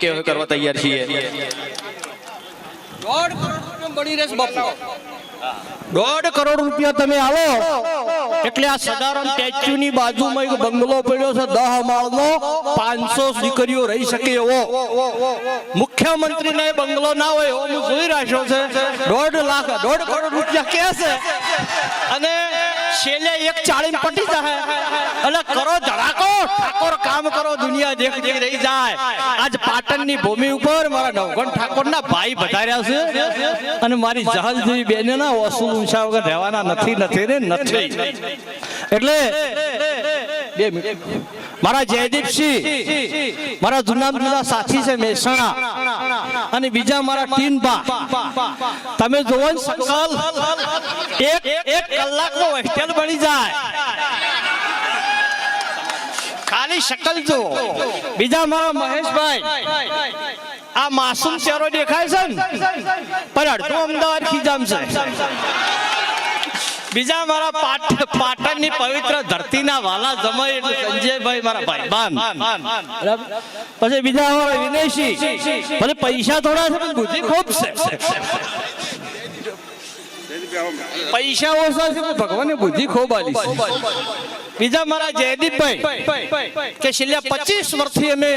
કે હવે કરવા તૈયાર છીએ. દોઢ કરોડ રૂપિયા રહેશે બાપુ. દોઢ કરોડ રૂપિયા તમે આવો. એટલે આ સદારામ સ્ટેચ્યુ ની બાજુમાં એક બંગલો પડ્યો છે દહ માળનો. પાંચસો દીકરીઓ રહી શકે એવો. મુખ્યમંત્રી ને બંગલો ના હોય એવો હું જોઈ રાખ્યો છે. દોઢ લાખ દોઢ કરોડ રૂપિયા કે છે? અને છેલ્લે એક ચાળી પટી જાય એટલે કરો ધડાકો, ઠાકોર કામ કરો, દુનિયા દેખ દેખ રહી જાય. આજ પાટણની ભૂમિ ઉપર મારા નવગણ ઠાકોરના ભાઈ વધાર્યા છે. અને મારી જહલ જેવી બેને ના વસૂલ ઊંચા વગર રહેવાના નથી નથી ને નથી. એટલે બે મિનિટ. મારા જયદીપસિંહ મારા જૂના જુના સાથી છે મહેસાણા અને બીજા મારા ટીન બા. તમે જોવો ને સંકલ એક એક કલાકનો હોસ્ટેલ બની જાય. ખાલી શકલ જો. બીજા મારા મહેશભાઈ આ માસૂમ ચહેરો દેખાય છે ને? પણ અડધો અમદાવાદ ખીજામ છે. બીજા મારા પાટ પાટણની પવિત્ર ધરતીના વાલા જમાઈ સંજયભાઈ મારા ભાઈ બાન પછી બીજા અમારા વિનેશી. ભલે પૈસા થોડા છે, પણ બુદ્ધિ ખૂબ છે. પૈસા ઓછા છે ભગવાને બુદ્ધિ ખૂબ આલી બીજા મારા જયદીપભાઈ, કે છેલ્લા પચીસ વર્ષથી અમે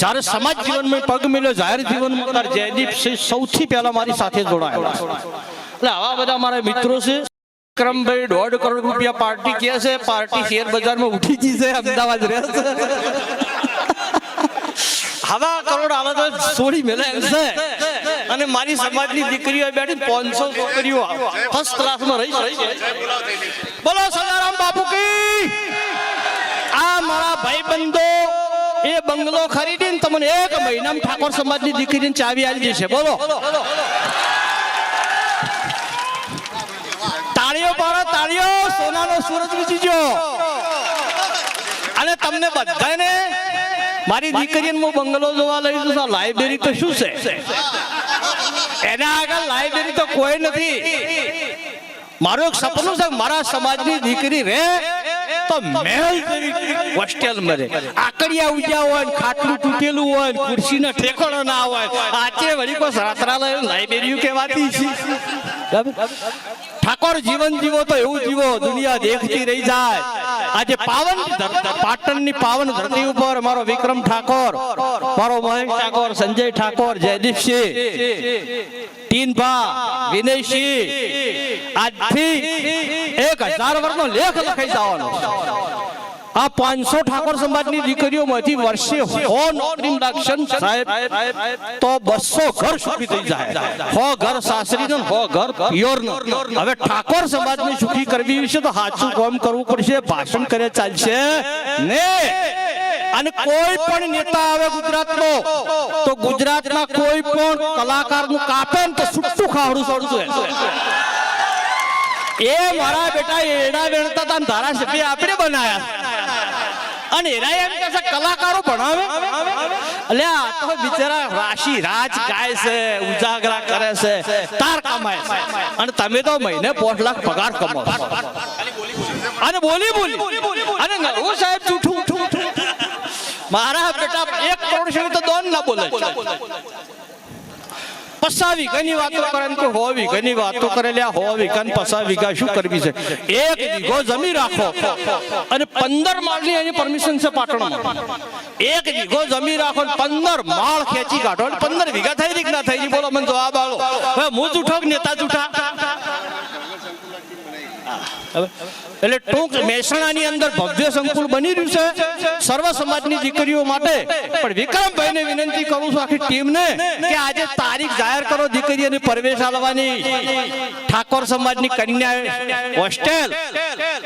જ્યારે સમાજ જીવનમાં પગ મેલ્યો જાહેર જીવનમાં જયદીપ સૌથી પહેલા મારી સાથે જોડાયેલા. એટલે આવા બધા મારા મિત્રો છે. વિક્રમભાઈ દોઢ કરોડ રૂપિયા પાર્ટી કે છે. પાર્ટી શેર બજારમાં ઉઠી ગઈ છે. અમદાવાદ રહે હવા કરોડ આવા તો મેલા છે. અને મારી સમાજની દીકરીઓ બેઠી પાંચસો છોકરીઓ ફર્સ્ટ ક્લાસમાં રહી છે. બોલો, સદારામ બાપુ કી. આ મારા ભાઈબંધો એ બંગલો ખરીદીને તમને એક મહિનામાં ઠાકોર સમાજની દીકરીની ચાવી આવી જશે બોલો. તાળીઓ પાડો તાળીઓ, સોનાનો સૂરજ વીજીજો અને તમને બધાને મારી દીકરીને હું બંગલો જોવા લઈ જઉં લાઇબ્રેરી તો શું છે? એના આગળ લાઇબ્રેરી તો કોઈ નથી. મારું એક સપનું છે, મારા સમાજની દીકરી રે, તો મેલ હોસ્ટેલ મરે આકડિયા ઉજ્યા હોય ખાટલું તૂટેલું હોય ખુરશીનો ઠેકાણો ના હોય. આજે વળી કોઈ રાત્રાલય લાઇબ્રેરી કહેવાતી છે? ઠાકોર જીવન જીવો તો એવું જીવો, દુનિયા દેખતી રહી જાય. આજે પાવન પાટણની પાવન ધરતી ઉપર મારો વિક્રમ ઠાકોર, મારો મહેશ ઠાકોર, સંજય ઠાકોર, જયદીપસિંહ ટીનભા વિનયસિંહ, આજથી એક હજાર વર્ષનો લેખ લખાઈ જવાનો આ પાંચસો ઠાકોર સમાજની દીકરીઓમાંથી વર્ષે હો નોકરી લાગશે સાહેબ તો બસો ઘર સુખી થઈ જાય. હો ઘર સાસરી હો ઘર પિયોર હવે ઠાકોર સમાજને સુખી કરવી વિશે તો સાચું કામ કરવું પડશે ભાષણ કરે ચાલશે. ને? અને કોઈ પણ નેતા આવે ગુજરાતનો તો ગુજરાતના કોઈ પણ કલાકારનું કાપે ને તો સુટ્ટું ખાવડું છોડતું એ મારા બેટા એડા વેણતા તા ધારાસભ્ય આપણે બનાયા. અને એના એમ કે છે, કલાકારો ભણાવે? અલ્યા તો બિચારા રાશિ રાજ ગાય છે, ઉજાગરા કરે છે, તાર કમાય છે. અને તમે તો મહિને પોઠ લાખ પગાર કમાવો અને બોલી બોલી. અને નવું સાહેબ જૂઠું. મારા બેટા એક કરોડ સુધી તો દોન ના બોલે. વાતો કરે ને કે હો વીઘાની વાતો કરે લ્યા હો વીઘા ને પસા વીઘા શું કરવી છે? એક વીઘો જમી રાખો અને પંદર માળની પરમિશન છે પાટણમાં. એક વીઘો જમી રાખો પંદર માળ ખેંચી કાઢો પંદર વીઘા થઈ રહી કે ના થઈ બોલો મને જવાબ આવો હવે હું જૂઠો કે નેતા જૂઠા એટલે ટૂંક મહેસાણાની અંદર ભવ્ય સંકુલ બની રહ્યું છે, સર્વ સમાજની દીકરીઓ માટે. પણ વિક્રમભાઈને વિનંતી કરું છું આખી ટીમને કે આજે તારીખ જાહેર કરો દીકરીઓને પ્રવેશ આલવાની ઠાકોર સમાજની કન્યા હોસ્ટેલ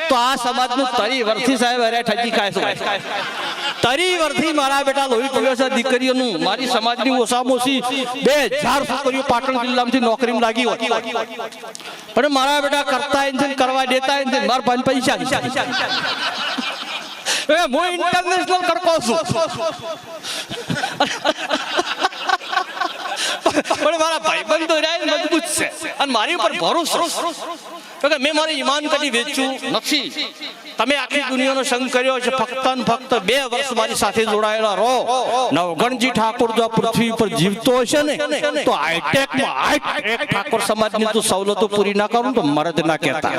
તો આ સમાજનું તરી વર્ષી સાહેબ અરે ઠગી ખાય તરી વર્ધી મારા બેટા લોહી પીવે છે, દીકરીઓનું. મારી સમાજની ઓછામાં ઓછી બે હજાર છોકરીઓ પાટણ જિલ્લામાંથી નોકરીમાં લાગી હોય. પણ મારા બેટા કરતા એન્જિન કરવા દેતા એન્જિન મારા પાંચ પૈસા હું ઇન્ટરનેશનલ કરતો છું. પણ મારા ભાઈબંધો રહ્યા મજબૂત છે. અને મારી ઉપર ભરોસો કે મેં મારી ઈમાન કદી વેચ્યું નથી. તમે આખી દુનિયાનો સંગ કર્યો છે, ફક્ત ને ફક્ત બે વર્ષ મારી સાથે જોડાયેલા રહો. નવગણજી ઠાકોર જો પૃથ્વી પર જીવતો હશે ને, તો હાઈટેકમાં હાઈટેક ઠાકોર સમાજની તું સવલતો પૂરી ના કરું તો મરદ ના કહેતા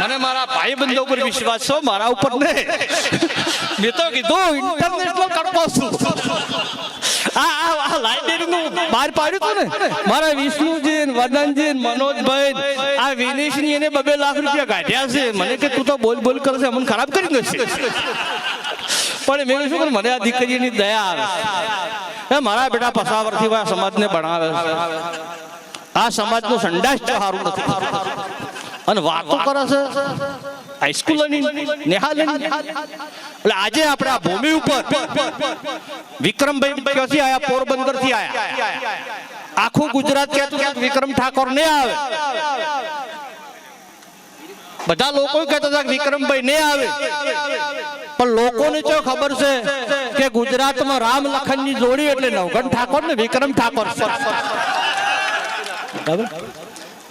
મને મારા ભાઈ બંધો ઉપર વિશ્વાસ છે મારા ઉપર નહીં. મેં તો કીધું ઇન્ટરનેશનલ કરતો છું. આ આ બહાર પાડ્યું હતું ને? મારા વિષ્ણુજી વદનજી મનોજભાઈ આ વિનેશની એને બબે લાખ રૂપિયા કાઢ્યા છે. મને કે તું તો બોલ બોલ કરશે મને ખરાબ કરી દેશે પણ મેં શું મને આ દીકરીની દયા આવે. મારા બેટા પસાવરથી આ સમાજને ભણાવે છે. આ સમાજનો સંડાસ સારું અને વાતો કરે છે. હાઈસ્કૂલની નિહાલની એટલે આજે આપણે આ ભૂમિ ઉપર વિક્રમભાઈ ક્યાંથી આયા પોરબંદરથી આયા. આખું ગુજરાત કહેતું વિક્રમ ઠાકોર ને આવે. બધા લોકો કહેતા હતા વિક્રમભાઈ ને આવે. પણ લોકોને જો ખબર છે કે ગુજરાતમાં રામ લખનની જોડી એટલે નવગણ ઠાકોર ને વિક્રમ ઠાકોર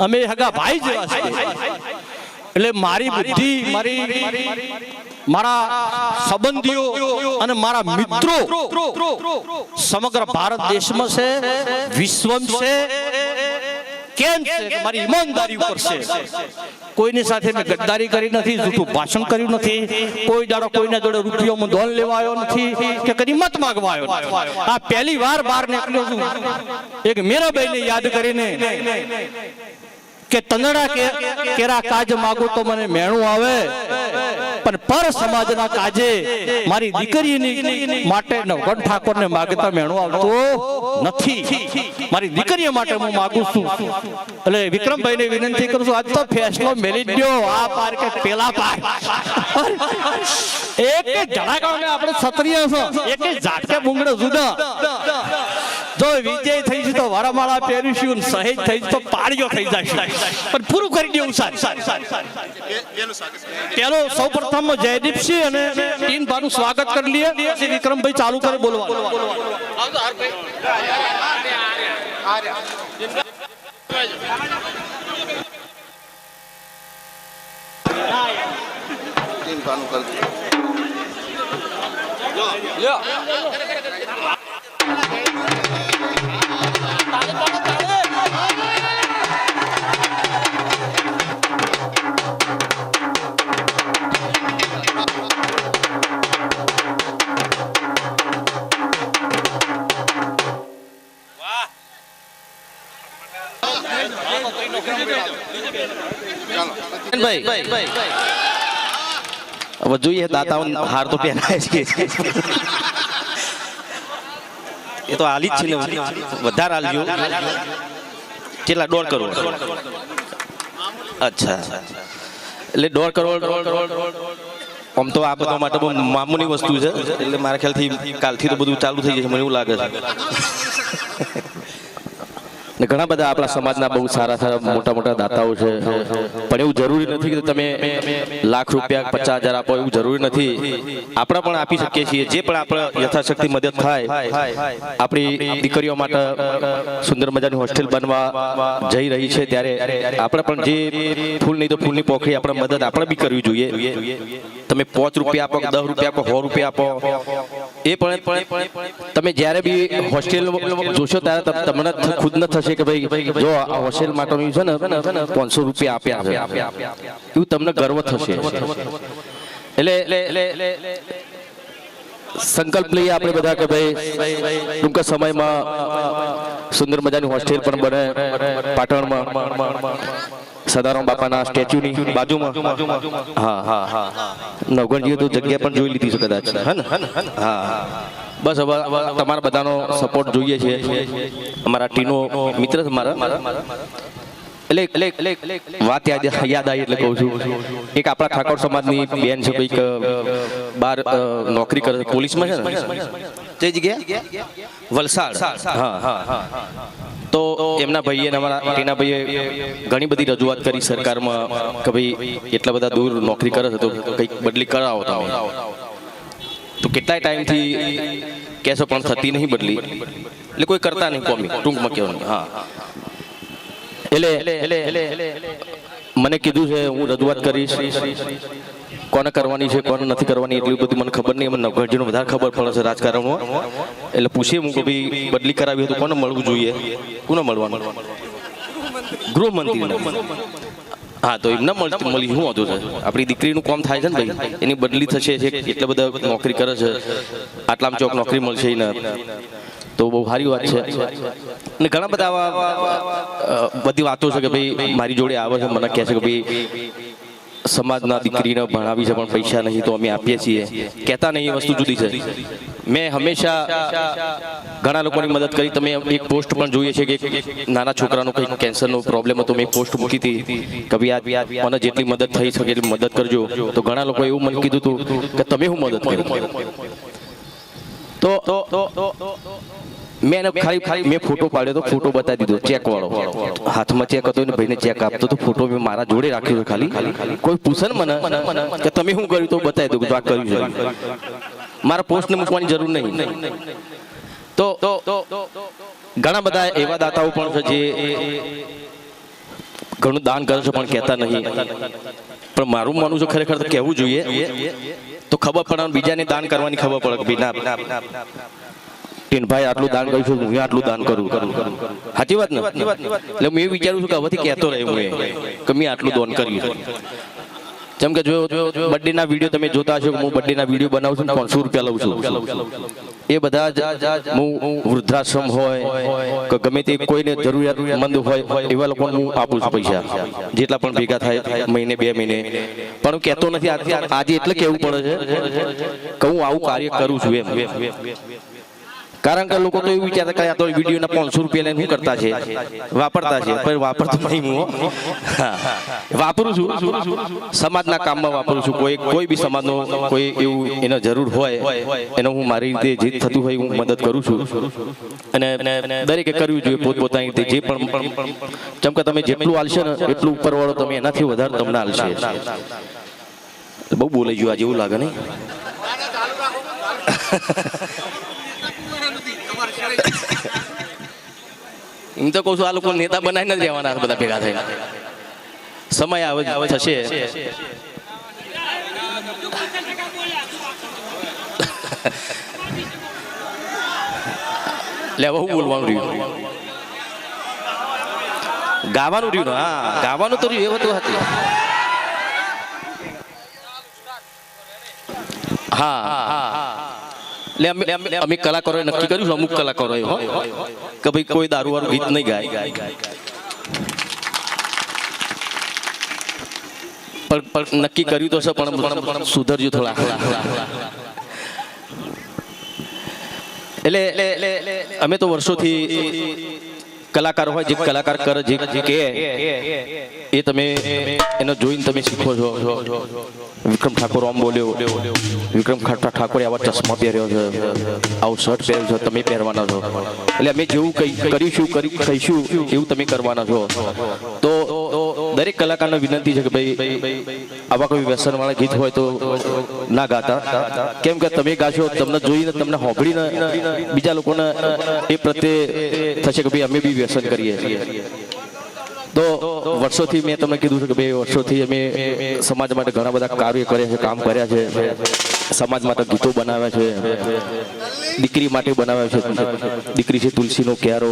અમે હગા ભાઈ જેવા છે એટલે મારી બુદ્ધિ મારી મારા સંબંધીઓ અને મારા મિત્રો સમગ્ર ભારત દેશમાં છે વિશ્વમ છે કેમ છે મારી ઈમાનદારી ઉપર છે? કોઈની સાથે મેં ગદ્દારી કરી નથી જૂઠું ભાષણ કર્યું નથી કોઈ દાડો કોઈના જોડે રૂપિયોમાં ધોન લેવાયો નથી કે કદી મત માગવાયો આ પહેલી વાર બહાર નીકળ્યો છું. એક મીરાબાઈને યાદ કરીને કે તંદડા કેરા કાજ માગો તો મને મેણું આવે. પણ પર સમાજના કાજે મારી દીકરીની માટે નવગણ ઠાકોરને માગતા મેણું આવતો નથી. મારી દીકરીઓ માટે હું માગું છું. એટલે વિક્રમભાઈને વિનંતી કરું છું, આજ તો ફેસલો મેલી જ આ પાર કે પેલા પાર. એક જણાકાને આપણે ક્ષત્રિય છો. એક ઝાટકે બુંગડે જુદા. જો વિજય થઈ છે તો વરમાળા પહેરીશું સહેજ થઈ તો પાળીઓ થઈ જશે પણ પૂરું કરી દેવું, સાહેબ. પેલો સૌ પ્રથમ જયદીપસિંહ અને ટીમ બાનું સ્વાગત કરી લઈએ. પછી વિક્રમભાઈ ચાલુ કરે બોલવા ભાઈ હવે જોઈએ દાતાઓ હાર તો પહેરાય છે. એ તો હાલી જ છે વધારે હાલજો કેટલા દોઢ કરોડ. અચ્છા. એટલે દોઢ કરોડ આમ તો આ બધા માટે બહુ મામૂલી વસ્તુ છે. એટલે મારા ખ્યાલથી કાલથી તો બધું ચાલુ થઈ જશે, મને એવું લાગે છે. ઘણા બધા આપણા સમાજના બહુ સારા સારા મોટા મોટા દાતાઓ છે. પણ એવું જરૂરી નથી કે તમે લાખ રૂપિયા, પચાસ હજાર આપો, એવું જરૂરી નથી. આપણે પણ આપી શકીએ છીએ. જે પણ આપણે યથાશક્તિ મદદ થાય, આપણી દીકરીઓ માટે સુંદર મજાની હોસ્ટેલ બનવા જઈ રહી છે ત્યારે આપણે પણ જે ફૂલ નહીં તો ફૂલની પોખરી આપણે મદદ આપણે બી કરવી જોઈએ. તમે પાંચ રૂપિયા આપો દસ રૂપિયા આપો, સો રૂપિયા આપો. એ પણ તમે જ્યારે બી હોસ્ટેલ જોશો ત્યારે તમને ખુદ ન થશે કે ભાઈ જો આ હોસ્ટેલ માટેનું છે ને પાંચસો રૂપિયા આપ્યા છે. એવું તમને ગર્વ થશે. એટલે એટલે સંકલ્પ લઈએ આપણે બધા કે ભાઈ ટૂંકા સમયમાં સુંદર મજાની હોસ્ટેલ પણ બને પાટણમાં સદારામ બાપાના સ્ટેચ્યુની બાજુમાં. હા હા હા. નવગણજીએ તો જગ્યા પણ જોઈ લીધી છે કદાચ. હા હા. બસ હવે તમારા બધાનો સપોર્ટ જોઈએ છે. અમારા ટીનો મિત્ર મારા. એટલે એટલે વાત યાદ યાદ આવી એટલે કહું છું. એક આપણા ઠાકોર સમાજની બેન છે કંઈક બાર નોકરી કરે છે પોલીસમાં છે ને? તે જગ્યા વલસાડ. હા હા હા. તો એમના ભાઈએ અમારા ટીના ભાઈએ ઘણી બધી રજૂઆત કરી સરકારમાં કે ભાઈ એટલા બધા દૂર નોકરી કરે છે તો કંઈક બદલી કરાવતા તમે તો કેટલાય ટાઈમથી કહેશો પણ થતી નહીં બદલી. એટલે કોઈ કરતા નહીં કોમી, ટૂંકમાં કહેવાનું. હા. એટલે મને કીધું છે, હું રજૂઆત કરીશ, કોને કરવાની છે, કોને નથી કરવાની એટલી બધી મને ખબર નહીં. મને નવઘાટીનું વધારે ખબર પડે છે રાજકારણમાં. એટલે પૂછીએ, હું કે ભાઈ બદલી કરાવી હોય તો કોને મળવું જોઈએ? કોને મળવાનું? ગૃહમંત્રીને હા, તો એમને મળતી મળી શું હતું આપણી દીકરીનું કામ થાય છે ને ભાઈ? એની બદલી થશે એટલા બધા નોકરી કરે છે. આટલામાં ચોક નોકરી મળશે એને. તો બહુ સારી વાત છે. અને ઘણા બધા આવા બધી વાતો છે કે ભાઈ, મારી જોડે આવે છે, મને કહે છે કે ભાઈ, સમાજના દીકરીને ભણાવી છે, પણ પૈસા નહીં તો અમે આપીએ છીએ. કહેતા નહીં એ વસ્તુ જુદી છે. મેં હંમેશા ઘણા લોકોની મદદ કરી. તમે એક પોસ્ટ પણ જોઈએ છે કે નાના છોકરાનો કંઈક કેન્સરનો પ્રોબ્લેમ હતો. મેં પોસ્ટ મૂકી હતી. કે ભાઈ આ મને જેટલી મદદ થઈ શકે એટલી મદદ કરજો. તો ઘણા લોકો એવું મને કીધું હતું કે તમે હું મદદ કરી? તો મેં એને ખાલી ખાલી મેં ફોટો પાડ્યો તો ફોટો બતાવી દીધો ચેક વાળો. હાથમાં ચેક હતો ને ભાઈને ચેક આપતો તો ફોટો મેં મારા જોડે રાખ્યો ખાલી. કોઈ પૂછે મને કે તમે શું કર્યું તો બતાવી દઉં આ કર્યું છે. મારા પોસ્ટને મૂકવાની જરૂર નહીં. તો ઘણા બધા એવા દાતાઓ પણ છે જે ઘણું દાન કરે છે પણ કહેતા નહીં. પણ મારું માનવું છે ખરેખર તો કહેવું જોઈએ તો ખબર પડે બીજાને દાન કરવાની ખબર પડે ભાઈ ના ટીનભાઈ, આટલું દાન કર્યું છું, હું આટલું દાન કરું. સાચી વાત ને? એટલે હું એ વિચારું છું કે હવેથી કહેતો રહે હું કે મેં આટલું દાન કર્યું જેમ કે જો બર્થડે ના વીડિયો તમે જોતા હશો હું બર્થડે ના વીડિયો બનાવું છું પાંચસો રૂપિયા લઉં છું. એ બધા જ હું વૃદ્ધાશ્રમ હોય કે ગમે તે કોઈને જરૂરિયાતમંદ હોય, એવા લોકોને હું આપું છું પૈસા. જેટલા પણ ભેગા થાય, મહિને, બે મહિને. પણ હું કહેતો નથી આજે એટલે કેવું પડે છે કે હું આવું કાર્ય કરું છું એમ. કારણ કે લોકો તો એવું વિચારતા કે આ તો વિડીયોના પાંચસો રૂપિયા લઈને શું કરતા છે? વાપરતા છે. પણ વાપરતો નહીં હું. વાપરું છું. સમાજના કામમાં વાપરું છું. કોઈ કોઈ બી સમાજનો કોઈ એવું એને જરૂર હોય, એનો હું મારી રીતે જે થતું હોય હું મદદ કરું છું. અને દરેકે કરવું જોઈએ પોતપોતાની રીતે. જે પણ જેમ કે તમે જેટલું આલશે ને એટલું ઉપરવાળો તમે એનાથી વધારે તમને આલશે. બહુ બોલાઈ ગયું. આજે એવું લાગે નહીં. એમ તો કહું છું, આ લોકો નેતા બનાવીને જ રહેવાના બધા ભેગા થઈને. સમય આવે થશે. લે હું બોલવાનું રહ્યું? ગાવાનું રહ્યું હા, ગાવાનું તો રહ્યું, એ વસ્તુ હતી. હા. એટલે અમે કલાકારોએ નક્કી કર્યું છે, અમુક કલાકારોએ કે ભાઈ કોઈ દારૂ વાળું ગીત નહીં ગાય. પણ નક્કી કર્યું તો છે, પણ સુધરજો થોડા એટલે અમે તો વર્ષોથી કલાકાર હોય જે કલાકાર કરે જે કે એ તમે એનો જોઈને તમે શીખો છો. વિક્રમ ઠાકોર આમ બોલ્યો. વિક્રમ ઠાકોર આવા ચશ્મા પહેર્યો છે. આવું શર્ટ પહેર્યો છે. તમે પહેરવાના છો. એટલે અમે જેવું કઈ કરીશું, કરી કહીશું એવું તમે કરવાના છો. તો દરેક કલાકારને વિનંતી છે કે ભાઈ, આવા કોઈ વ્યસન વાળા ગીત હોય તો ના ગાતા. કેમ કે તમે ગાશો, તમને જોઈને તમને હોંભળીને બીજા લોકોને એ પ્રત્યે થશે કે ભાઈ અમે બી વ્યસન કરીએ છીએ. તો વર્ષોથી મેં તમને કીધું છે કે ભાઈ વર્ષોથી અમે સમાજ માટે ઘણા બધા કાર્ય કર્યા છે, કામ કર્યા છે. સમાજ માટે ગીતો બનાવ્યા છે. દીકરી માટે બનાવ્યા છે. દીકરી છે તુલસીનો ક્યારો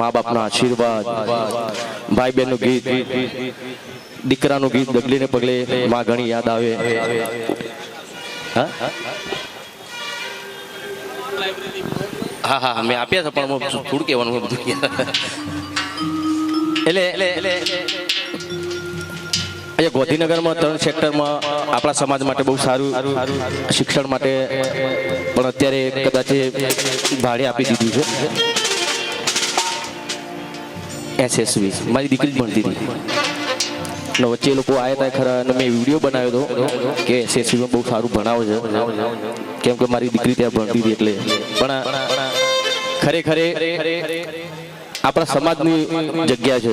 મા બાપના આશીર્વાદ ભાઈ બહેનનું ગીત, દીકરાનું ગીત ડગલીને પગલે માં ઘણી યાદ આવે. હા? હા હા, મેં આપ્યા હતા પણ થોડું કહેવાનું બધું એટલે એટલે અહીંયા ગોધીનગરમાં ત્રણ સેક્ટરમાં આપણા સમાજ માટે બહુ સારું શિક્ષણ માટે પણ અત્યારે કદાચ ભાડે આપી દીધું છે. એસએસવી, મારી દીકરી ભણતી હતી. ને વચ્ચે લોકો આવ્યા હતા ખરા અને મેં વીડિયો બનાવ્યો હતો કે એસએસવીમાં બહુ સારું ભણાવે છે. કેમ કે મારી દીકરી ત્યાં ભણતી હતી એટલે. પણ ખરેખર આપણા સમાજની જગ્યા છે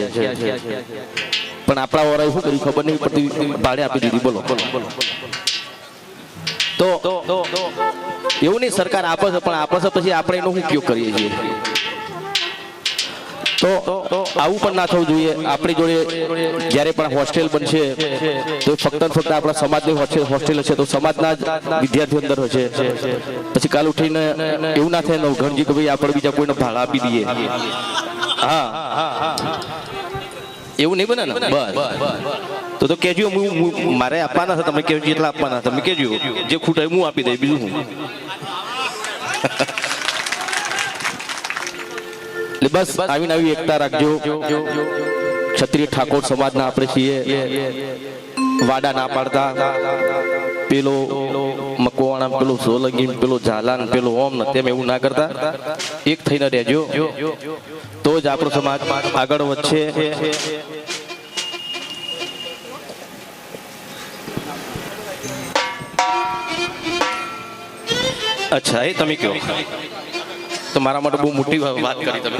પણ આપણા વાળા શું કર્યું ખબર નહીં પડતી ભાડે આપી દીધી બોલો તો એવું નહીં સરકાર આપે છે પણ આપે છે પછી આપણે એનો ઉપયોગ કરીએ છીએ તો આવું પણ ના થવું જોઈએ. આપણી જોડે જ્યારે પણ હોસ્ટેલ બનશે તો ફક્ત ફક્ત આપણા સમાજની હોસ્ટેલ હશે તો સમાજના વિદ્યાર્થીઓ અંદર હશે. પછી કાલ ઉઠીને એવું ના થાય ઘણજી કે ભાઈ આપણે બીજા કોઈને ભાડા આપી દઈએ. હા. એવું નહીં બને ને? બસ. તો તો કહેજો હું હું- મારે આપવાના છે તમે કેજો જેટલા આપવાના તમે કેજો જે ખૂટે હું આપી દઈ બીજું હું. એટલે બસ આવીને આવી એકતા રાખજો. ક્ષત્રિય ઠાકોર સમાજના આપણે છીએ. વાડા ના પાડતા. પેલો મકવાણા પેલો સોલંગી પેલો ઝાલાન પેલો ઓમ ને તેમ એવું ના કરતા. એક થઈને રહેજો. તો જ આપણો સમાજ આગળ વધશે. અચ્છા એ તમે કહો. તો મારા માટે બહુ મોટી વાત કરી તમે.